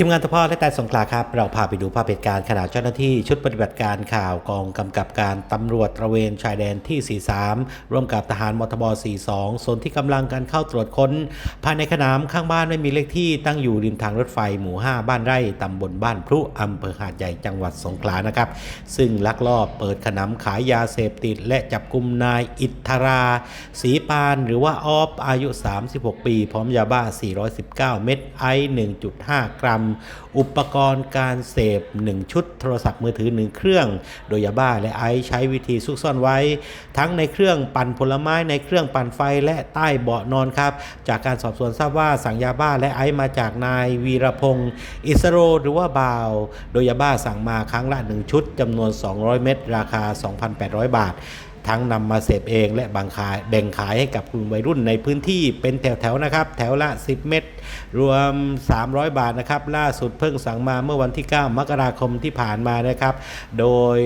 ทีมงานทพและแต่สงขลาครับ เราพาไปดูภาพเหตุการณ์ขณะเจ้าหน้าที่ชุดปฏิบัติการข่าวกองกำกับการตำรวจตระเวนชายแดนที่ 43 ร่วมกับทหารมทบ 42 ส่วนที่กำลังกันเข้าตรวจค้น ภายในขนามข้างบ้านไม่มีเลขที่ตั้งอยู่ริมทางรถไฟหมู่ 5 บ้านไร่ตำบลบ้านพรุอำเภอหาดใหญ่จังหวัดสงขลานะครับ ซึ่งลักลอบเปิดขนามขายยาเสพติด และจับกุมนายอิทธราศรีปาน หรือว่าออฟอายุ 36 ปี พร้อมยาบ้า 419 เม็ดไอซ์1.5 กรัมอุปกรณ์การเสพ 1 ชุดโทรศัพท์มือถือ 1 เครื่อง โดยยาบ้าและไอซ์ใช้วิธีซุกซ่อนไว้ ทั้งในเครื่องปั่นผลไม้ในเครื่องปั่นไฟและใต้เบาะนอนครับ จากการสอบสวนทราบว่าสั่งยาบ้าและไอซ์มาจากนายวีรพงศ์อิสโรหรือว่าบาว โดยยาบ้าสั่งมาครั้งละ 1 ชุดจำนวน 200 เม็ดราคา 2,800 บาท ทั้งนำมาเสพเองและบางขายแบ่งขายให้กับกลุ่มวัยรุ่นในพื้นที่เป็นแถวๆนะครับ แถวละ 10 เม็ดรวม 300 บาทนะครับ ล่าสุดเพิ่งสั่งมาเมื่อวันที่ 9 มกราคมที่ผ่านมานะครับ โดย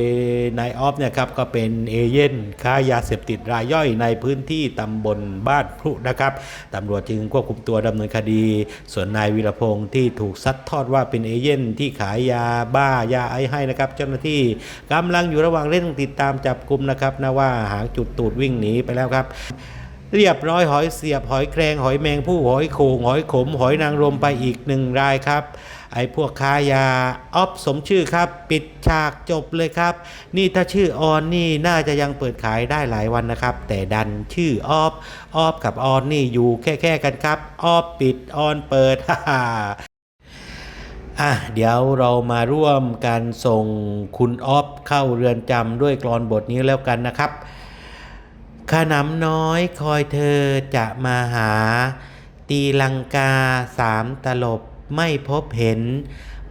นายออฟเนี่ยครับก็เป็นเอเย่นค้ายาเสพติดรายย่อยในพื้นที่ตำบลบ้านพรุนะครับตำรวจจึงควบคุมตัวดำเนินคดี ส่วนนายวีรพงศ์ที่ถูกซัดทอดว่าเป็นเอเย่นที่ขายยาบ้ายาไอให้นะครับ เจ้าหน้าที่กำลังอยู่ระหว่างเร่งติดตามจับกลุ่มนะครับนะว่าหางจุดตูดวิ่งหนีไปแล้วครับ เรียบร้อยหอยเสียบหอยแครงหอยแมงผู้หอยโขงหอยขม หอยนางรมไปอีกหนึ่งรายครับไอ้พวกค้ายาออฟสมชื่อครับ ปิดฉากจบเลยครับ นี่ถ้าชื่อออนนี่น่าจะยังเปิดขายได้หลายวันนะครับ แต่ดันชื่อออฟออฟกับออนนี่อยู่แค่ๆกันครับออฟปิดออนเปิดฮ่า อะเดี๋ยวเรามาร่วมกันส่งคุณออฟเข้าเรือนจำด้วยกรอนบทนี้แล้วกันนะครับขนำน้อยคอยเธอจะมาหา ตีลังกาสามตลบไม่พบเห็น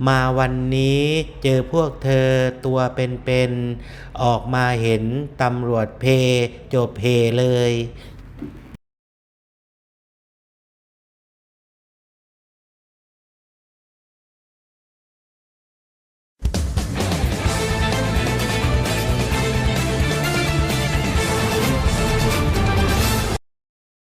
มาวันนี้เจอพวกเธอตัวเป็นๆออกมาเห็นตำรวจเพจบเพเลย